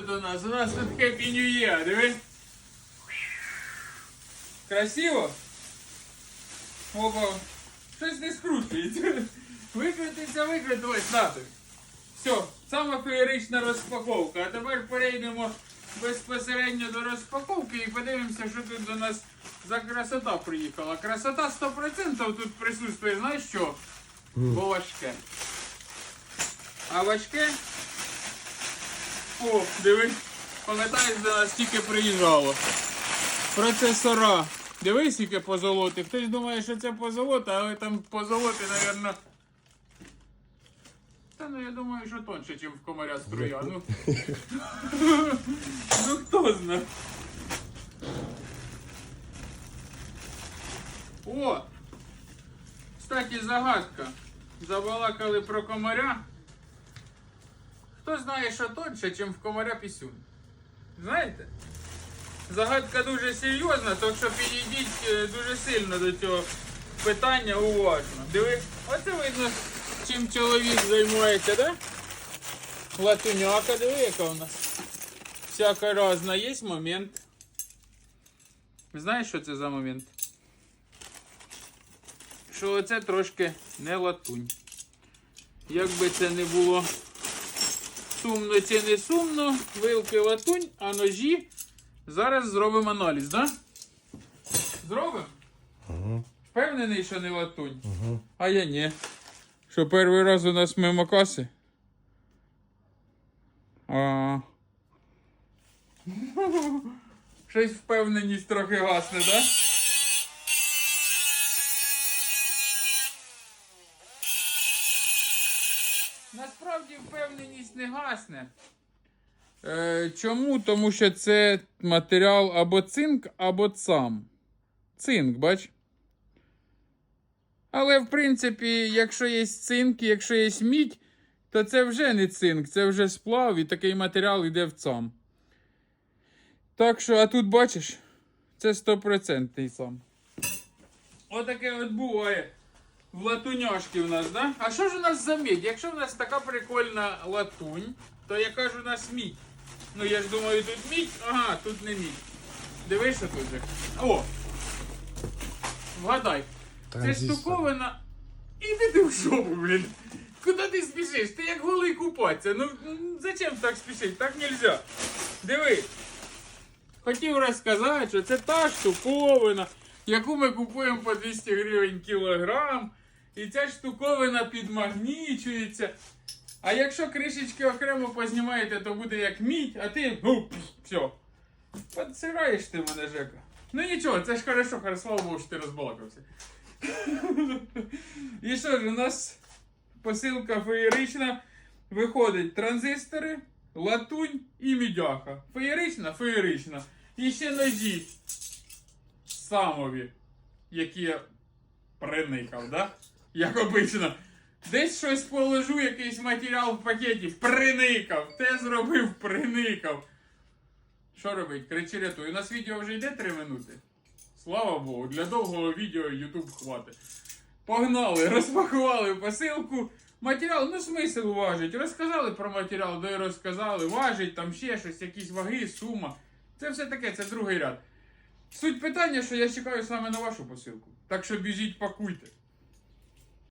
тут у нас? У нас тут Happy New Year, диви. Красиво? Опа. Щось не скручується. Викрутиться, викрутилось, на тобі. Все, сама феєрична розпаковка. А тепер перейдемо безпосередньо до розпаковки і подивимося, що тут до нас за красота приїхала. Красота 100% тут присутствує, знаєш що? Бо важке. А важке. О, дивись, пам'ятаєш, до нас тільки приїжджало. Процесора. Дивись, яке позолоти. Хтось думає, що це позолота, але там позолоти, мабуть. Та ну я думаю, що тонше, ніж в комаря струя. Ну, ну хто знає. О! Кстати, загадка. Забалакали про комаря. Хто знає, що тонше, ніж в комаря пісюн? Знаєте? Загадка дуже серйозна, так що підійдіть е, дуже сильно до цього питання уважно. Диви, оце видно, чим чоловік займається, да? Латуняка, диви, яка у нас. Всяка разна. Є момент. Знаєш, що це за момент? Що оце трошки не латунь. Як би це не було сумно чи не сумно, вилки латунь, а ножі. Зараз зробимо аналіз, да? Зробимо? Ага. Впевнений, що не латунь. Ага. А я ні. Що перший раз у нас мимо каси? А. Щось впевненість трохи гасне, да? Насправді впевненість не гасне. Е, чому? Тому що це матеріал або цинк, або цам. Цинк, бач? Але, в принципі, якщо є цинк, якщо є мідь, то це вже не цинк, це вже сплав і такий матеріал йде в цам. Так що, а тут бачиш, це стопроцентний сам. Отаке от буває в латуняшки в нас, да? А що ж у нас за мідь? Якщо в нас така прикольна латунь, то яка ж у нас мідь? Ну я ж думаю, тут мідь, ага, тут не мідь. Дивишся тут же. О! Вгадай. Це Транзистор. штуковина. Іди ти в жопу, блін. Куди ти спішиш? Ти як голий купатися. Ну м, зачем так спішити? Так нельзя. Диви. Хотів розказати, що це та штуковина, яку ми купуємо по 200 гривень кілограм. І ця штуковина підмагнічується. А якщо кришечки окремо познімаєте, то буде як мідь, а ти. Ну, все. Подсираєш ти мене, Жека. Ну нічого, це ж хорошо, хорошо, слава Богу, що ти розбалакався. І що ж, у нас посилка феєрична. Виходить транзистори, латунь і мідяха. Феєрична, феєрична. І ще ножі самові, які я приникав, да? Як обично. Десь щось положу, якийсь матеріал в пакеті, приникав. Те зробив, приникав. Що робить? Кричи рятуй. У нас відео вже йде 3 минути. Слава Богу, для довгого відео YouTube хватить. Погнали, розпакували посилку. Матеріал, ну смисл важить. Розказали про матеріал, да й розказали. Важить там ще щось, якісь ваги, сума. Це все таке, це другий ряд. Суть питання, що я чекаю саме на вашу посилку. Так що біжіть, пакуйте.